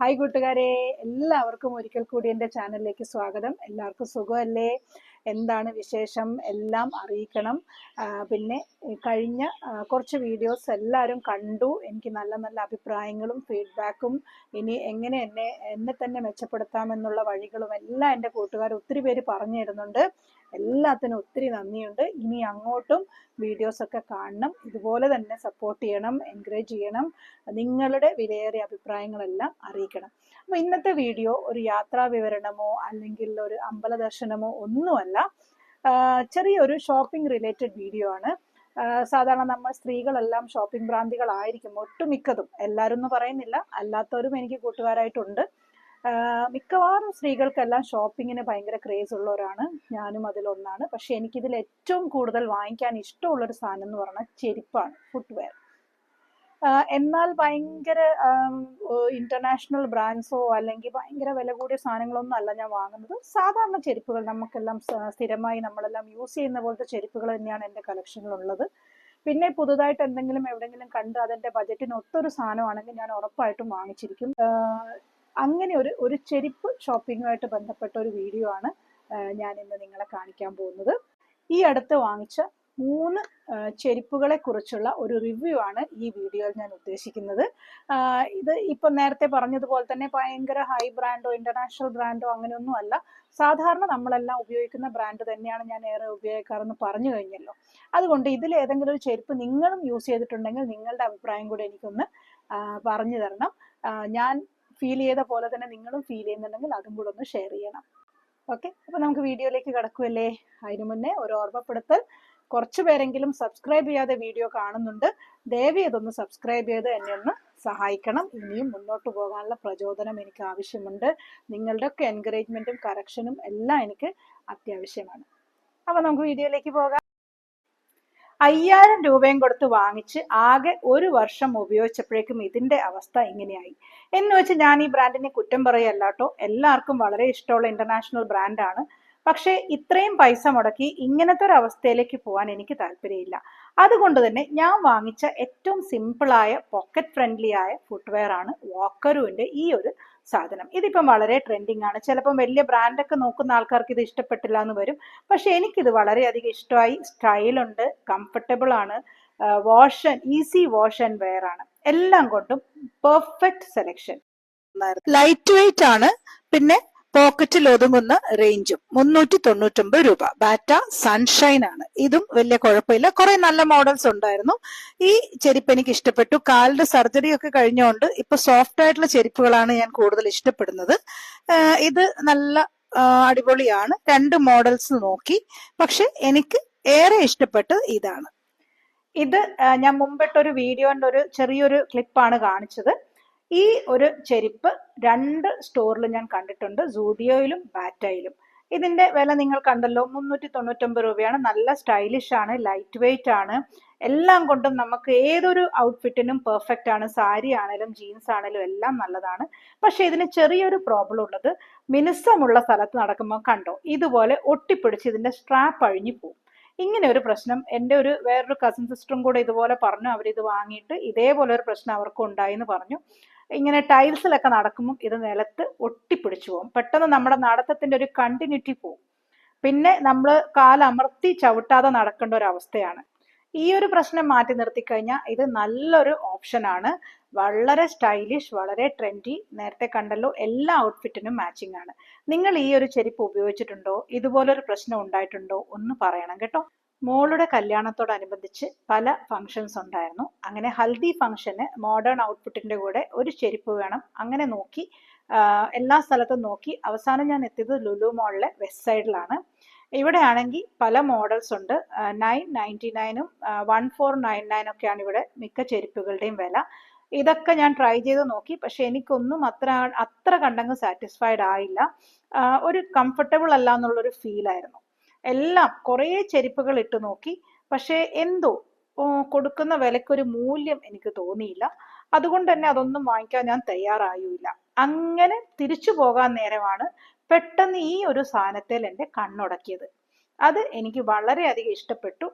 Hi കൂട്ടുകാരെ. എല്ലാവർക്കും ഒരിക്കൽ കൂടി എന്റെ ചാനലിലേക്ക് സ്വാഗതം. എല്ലാവർക്കും സുഖമല്ലേ? എന്താണ് വിശേഷം? എല്ലാം അറിയിക്കണം. പിന്നെ കഴിഞ്ഞ കുറച്ച് വീഡിയോസ് എല്ലാവരും കണ്ടു. എനിക്ക് നല്ല നല്ല അഭിപ്രായങ്ങളും ഫീഡ്ബാക്കും ഇനി എങ്ങനെ എന്നെ എന്നെ തന്നെ മെച്ചപ്പെടുത്താമെന്നുള്ള വഴികളും എല്ലാം എന്റെ കൂട്ടുകാർ ഒത്തിരി പേര് പറഞ്ഞു തരുന്നുണ്ട് എല്ലാത്തിനും ഒത്തിരി നന്ദിയുണ്ട്. ഇനി അങ്ങോട്ടും വീഡിയോസ് ഒക്കെ കാണണം. ഇതുപോലെ തന്നെ സപ്പോർട്ട് ചെയ്യണം എൻകറേജ് ചെയ്യണം. നിങ്ങളുടെ വിലയേറിയ അഭിപ്രായങ്ങളെല്ലാം അറിയിക്കണം. അപ്പോൾ ഇന്നത്തെ വീഡിയോ ഒരു യാത്രാ വിവരണമോ അല്ലെങ്കിൽ ഒരു അമ്പല ദർശനമോ ഒന്നുമല്ല. ചെറിയൊരു ഷോപ്പിംഗ് റിലേറ്റഡ് വീഡിയോ ആണ്. സാധാരണ നമ്മൾ സ്ത്രീകളെല്ലാം ഷോപ്പിംഗ് ഭ്രാന്തികളായിരിക്കും ഒട്ടുമിക്കതും. എല്ലാവരും എന്ന് പറയുന്നില്ല. അല്ലാത്തവരും എനിക്ക് കൂട്ടുകാരായിട്ടുണ്ട്. മിക്കവാറും സ്ത്രീകൾക്കെല്ലാം ഷോപ്പിങ്ങിന് ഭയങ്കര ക്രേസ് ഉള്ളവരാണ്. ഞാനും അതിലൊന്നാണ്. പക്ഷെ എനിക്കിതിൽ ഏറ്റവും കൂടുതൽ വാങ്ങിക്കാൻ ഇഷ്ടമുള്ളൊരു സാധനം എന്ന് പറഞ്ഞാൽ ചെരുപ്പാണ് ഫുട്വെയർ എന്നാൽ ഭയങ്കര ഇന്റർനാഷണൽ ബ്രാൻഡ്സോ അല്ലെങ്കിൽ ഭയങ്കര വില കൂടിയ സാധനങ്ങളൊന്നും അല്ല ഞാൻ വാങ്ങുന്നത്. സാധാരണ ചെരുപ്പുകൾ നമുക്കെല്ലാം സ്ഥിരമായി നമ്മളെല്ലാം യൂസ് ചെയ്യുന്ന പോലത്തെ ചെരുപ്പുകൾ തന്നെയാണ് എന്റെ കളക്ഷനിലുള്ളത്. പിന്നെ പുതുതായിട്ട് എന്തെങ്കിലും എവിടെയെങ്കിലും കണ്ട് അതിന്റെ ബജറ്റിന് ഒത്തൊരു സാധനമാണെങ്കിൽ ഞാൻ ഉറപ്പായിട്ടും വാങ്ങിച്ചിരിക്കും. അങ്ങനെ ഒരു ഒരു ചെരുപ്പ് ഷോപ്പിങ്ങുമായിട്ട് ബന്ധപ്പെട്ട ഒരു വീഡിയോ ആണ് ഞാൻ ഇന്ന് നിങ്ങളെ കാണിക്കാൻ പോകുന്നത്. ഈ അടുത്ത് വാങ്ങിച്ച മൂന്ന് ചെരുപ്പുകളെ കുറിച്ചുള്ള ഒരു റിവ്യൂ ആണ് ഈ വീഡിയോയിൽ ഞാൻ ഉദ്ദേശിക്കുന്നത്. ഇത് ഇപ്പൊ നേരത്തെ പറഞ്ഞതുപോലെ തന്നെ ഭയങ്കര ഹൈ ബ്രാൻഡോ ഇന്റർനാഷണൽ ബ്രാൻഡോ അങ്ങനെയൊന്നും അല്ല. സാധാരണ നമ്മളെല്ലാം ഉപയോഗിക്കുന്ന ബ്രാൻഡ് തന്നെയാണ് ഞാൻ ഏറെ ഉപയോഗിക്കാറെന്ന് പറഞ്ഞു കഴിഞ്ഞല്ലോ. അതുകൊണ്ട് ഇതിൽ ഏതെങ്കിലും ഒരു ചെരുപ്പ് നിങ്ങളും യൂസ് ചെയ്തിട്ടുണ്ടെങ്കിൽ നിങ്ങളുടെ അഭിപ്രായം കൂടെ എനിക്കൊന്ന് പറഞ്ഞു തരണം. ഞാൻ ഫീൽ ചെയ്ത പോലെ തന്നെ നിങ്ങളും ഫീൽ ചെയ്യുന്നുണ്ടെങ്കിൽ അതും കൂടെ ഒന്ന് ഷെയർ ചെയ്യണം. ഓക്കെ അപ്പൊ നമുക്ക് വീഡിയോയിലേക്ക് കിടക്കുമല്ലേ അതിനു മുന്നേ ഒരു ഓർമ്മപ്പെടുത്തൽ. കുറച്ചു പേരെങ്കിലും സബ്സ്ക്രൈബ് ചെയ്യാതെ വീഡിയോ കാണുന്നുണ്ട്. ദയവി ഇതൊന്ന് സബ്സ്ക്രൈബ് ചെയ്ത് എന്നെ ഒന്ന് സഹായിക്കണം. ഇനിയും മുന്നോട്ട് പോകാനുള്ള പ്രചോദനം എനിക്ക് ആവശ്യമുണ്ട്. നിങ്ങളുടെ ഒക്കെ എൻകറേജ്മെന്റും കറക്ഷനും എല്ലാം എനിക്ക് അത്യാവശ്യമാണ്. അപ്പൊ നമുക്ക് വീഡിയോയിലേക്ക് പോകാം. അയ്യായിരം രൂപയും കൊടുത്ത് വാങ്ങിച്ച് ആകെ ഒരു വർഷം ഉപയോഗിച്ചപ്പോഴേക്കും ഇതിന്റെ അവസ്ഥ ഇങ്ങനെയായി. എന്ന് വെച്ച് ഞാൻ ഈ ബ്രാൻഡിനെ കുറ്റം പറയല്ല കേട്ടോ. എല്ലാവർക്കും വളരെ ഇഷ്ടമുള്ള ഇന്റർനാഷണൽ ബ്രാൻഡാണ് പക്ഷേ ഇത്രയും പൈസ മുടക്കി ഇങ്ങനത്തെ ഒരു അവസ്ഥയിലേക്ക് പോകാൻ എനിക്ക് താല്പര്യമില്ല. അതുകൊണ്ട് തന്നെ ഞാൻ വാങ്ങിച്ച ഏറ്റവും സിമ്പിളായ പോക്കറ്റ് ഫ്രണ്ട്ലി ആയ ഫുട്വെയർ ആണ് വാക്കറുവിന്റെ ഈ ഒരു സാധനം. ഇതിപ്പം വളരെ ട്രെൻഡിങ് ആണ്. ചിലപ്പം വലിയ ബ്രാൻഡൊക്കെ നോക്കുന്ന ആൾക്കാർക്ക് ഇത് ഇഷ്ടപ്പെട്ടില്ല എന്ന് വരും. പക്ഷെ എനിക്കിത് വളരെയധികം ഇഷ്ടമായി. സ്റ്റൈലുണ്ട് കംഫർട്ടബിൾ ആണ്. Wash and easy wash and wear ആണ്. എല്ലാം കൊണ്ടും പെർഫെക്റ്റ് സെലക്ഷൻ ലൈറ്റ് വെയിറ്റ് ആണ്. പിന്നെ പോക്കറ്റിൽ ഒതുങ്ങുന്ന റേഞ്ചും മുന്നൂറ്റി തൊണ്ണൂറ്റൊമ്പത് രൂപ. ബാറ്റ സൺഷൈൻ ആണ്. ഇതും വലിയ കുഴപ്പമില്ല. കുറെ നല്ല മോഡൽസ് ഉണ്ടായിരുന്നു. ഈ ചെരുപ്പ് എനിക്ക് ഇഷ്ടപ്പെട്ടു. കാലിന്റെ സർജറി ഒക്കെ കഴിഞ്ഞുകൊണ്ട് ഇപ്പൊ സോഫ്റ്റ് ആയിട്ടുള്ള ചെരുപ്പുകളാണ് ഞാൻ കൂടുതൽ ഇഷ്ടപ്പെടുന്നത്. ഇത് നല്ല അടിപൊളിയാണ്. രണ്ട് മോഡൽസ് നോക്കി. പക്ഷെ എനിക്ക് ഏറെ ഇഷ്ടപ്പെട്ടത് ഇതാണ്. ഇത് ഞാൻ മുമ്പിട്ടൊരു വീഡിയോന്റെ ഒരു ചെറിയൊരു ക്ലിപ്പാണ് കാണിച്ചത്. ഈ ഒരു ചെരുപ്പ് രണ്ട് സ്റ്റോറിൽ ഞാൻ കണ്ടിട്ടുണ്ട്. സൂഡിയോയിലും ബാറ്റയിലും ഇതിന്റെ വില നിങ്ങൾ കണ്ടല്ലോ. മുന്നൂറ്റി തൊണ്ണൂറ്റൊമ്പത് രൂപയാണ്. നല്ല സ്റ്റൈലിഷ് ആണ്. ലൈറ്റ് വെയിറ്റ് ആണ്. എല്ലാം കൊണ്ടും നമുക്ക് ഏതൊരു ഔട്ട്ഫിറ്റിനും പെർഫെക്റ്റ് ആണ്. സാരി ആണെങ്കിലും ജീൻസ് ആണെങ്കിലും എല്ലാം നല്ലതാണ്. പക്ഷേ ഇതിന് ചെറിയൊരു പ്രോബ്ലം ഉള്ളത്. മിനുസമുള്ള സ്ഥലത്ത് നടക്കുമ്പോൾ കണ്ടോ? ഇതുപോലെ ഒട്ടിപ്പിടിച്ച് ഇതിന്റെ സ്ട്രാപ്പ് അഴിഞ്ഞു പോകും ഇങ്ങനെ ഒരു പ്രശ്നം എന്റെ ഒരു വേറൊരു കസിൻ സിസ്റ്ററും കൂടെ ഇതുപോലെ പറഞ്ഞു. അവരിത് വാങ്ങിയിട്ട് ഇതേപോലെ ഒരു പ്രശ്നം അവർക്ക് ഉണ്ടായി എന്ന് പറഞ്ഞു. ഇങ്ങനെ ടൈൽസിലൊക്കെ നടക്കുമ്പോൾ ഇത് നിലത്ത് ഒട്ടിപ്പിടിച്ചു പോകും. പെട്ടെന്ന് നമ്മുടെ നടത്തത്തിന്റെ ഒരു കണ്ടിന്യൂറ്റി പോകും പിന്നെ നമ്മൾ കാലമർത്തി ചവിട്ടാതെ നടക്കേണ്ട ഒരു അവസ്ഥയാണ്. ഈ ഒരു പ്രശ്നം മാറ്റി നിർത്തി കഴിഞ്ഞാൽ ഇത് നല്ലൊരു ഓപ്ഷനാണ് വളരെ സ്റ്റൈലിഷ് വളരെ ട്രെൻഡി നേരത്തെ കണ്ടല്ലോ എല്ലാ ഔട്ട്ഫിറ്റിനും മാച്ചിങ് ആണ്. നിങ്ങൾ ഈ ഒരു ചെരുപ്പ് ഉപയോഗിച്ചിട്ടുണ്ടോ? ഇതുപോലൊരു പ്രശ്നം ഉണ്ടായിട്ടുണ്ടോ? ഒന്ന് പറയണം കേട്ടോ. മോളുടെ കല്യാണത്തോടനുബന്ധിച്ച് പല ഫങ്ഷൻസ് ഉണ്ടായിരുന്നു. അങ്ങനെ ഹൽദി ഫംഗ്ഷന് മോഡേൺ ഔട്ട്പുട്ടിന്റെ കൂടെ ഒരു ചെരുപ്പ് വേണം. അങ്ങനെ നോക്കി എല്ലാ സ്ഥലത്തും നോക്കി. അവസാനം ഞാൻ എത്തിയത് ലുലു മോളിലെ വെസ്റ്റ് സൈഡിലാണ് ഇവിടെ ആണെങ്കിൽ പല മോഡൽസ് ഉണ്ട്. നയൻ നയന്റി നയനും വൺ ഫോർ നയൻ നയൻ ഒക്കെയാണ് ഇവിടെ മിക്ക ചെരുപ്പുകളുടെയും വില. ഇതൊക്കെ ഞാൻ ട്രൈ ചെയ്ത് നോക്കി. പക്ഷെ എനിക്കൊന്നും അത്ര അത്ര കണ്ടങ്ങ് സാറ്റിസ്ഫൈഡ് ആയില്ല. ഒരു കംഫർട്ടബിൾ അല്ല എന്നുള്ളൊരു ഫീൽ ആയിരുന്നു. എല്ലാം കുറേ ചെരുപ്പുകൾ ഇട്ട് നോക്കി. പക്ഷേ എന്തോ കൊടുക്കുന്ന വിലക്കൊരു മൂല്യം എനിക്ക് തോന്നിയില്ല. അതുകൊണ്ട് തന്നെ അതൊന്നും വാങ്ങിക്കാൻ ഞാൻ തയ്യാറായില്ല. അങ്ങനെ തിരിച്ചു പോകാൻ നേരമാണ് പെട്ടെന്ന് ഈ ഒരു സാധനത്തിൽ എന്റെ കണ്ണുടക്കിയത്. അത് എനിക്ക് വളരെയധികം ഇഷ്ടപ്പെട്ടു.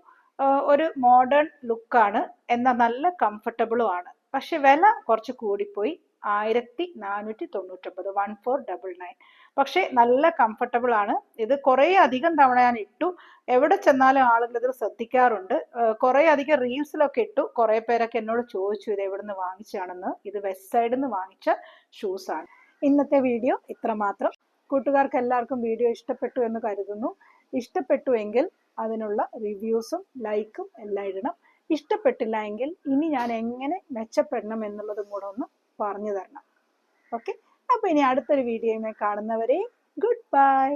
ഒരു മോഡേൺ ലുക്കാണ് എന്നാൽ നല്ല കംഫർട്ടബിളും ആണ്. പക്ഷെ വില കുറച്ച് കൂടിപ്പോയി. ആയിരത്തി നാനൂറ്റി തൊണ്ണൂറ്റൊമ്പത് വൺ ഫോർ ഡബിൾ നയൻ പക്ഷേ നല്ല കംഫർട്ടബിൾ ആണ്. ഇത് കുറേ അധികം തവണ ഞാൻ ഇട്ടു. എവിടെ ചെന്നാലും ആളുകൾ ഇത് ശ്രദ്ധിക്കാറുണ്ട്. കുറേ അധികം റീൽസിലൊക്കെ ഇട്ടു. കുറേ പേരൊക്കെ എന്നോട് ചോദിച്ചു ഇത് എവിടെ നിന്ന് വാങ്ങിച്ചാണെന്ന് ഇത് വെസ്റ്റ് സൈഡിൽ നിന്ന് വാങ്ങിച്ച ഷൂസാണ് ഇന്നത്തെ വീഡിയോ ഇത്രമാത്രം. കൂട്ടുകാർക്ക് എല്ലാവർക്കും വീഡിയോ ഇഷ്ടപ്പെട്ടു എന്ന് കരുതുന്നു. ഇഷ്ടപ്പെട്ടു എങ്കിൽ അതിനുള്ള റിവ്യൂസും ലൈക്കും എല്ലാം ഇടണം. ഇഷ്ടപ്പെട്ടില്ല എങ്കിൽ ഇനി ഞാൻ എങ്ങനെ മെച്ചപ്പെടണം എന്നുള്ളതും കൂടെ ഒന്ന് പറഞ്ഞു തരണം. ഓക്കെ? അപ്പോൾ ഇനി അടുത്തൊരു വീഡിയോയുമായി കാണുന്നവരെ ഗുഡ് ബൈ.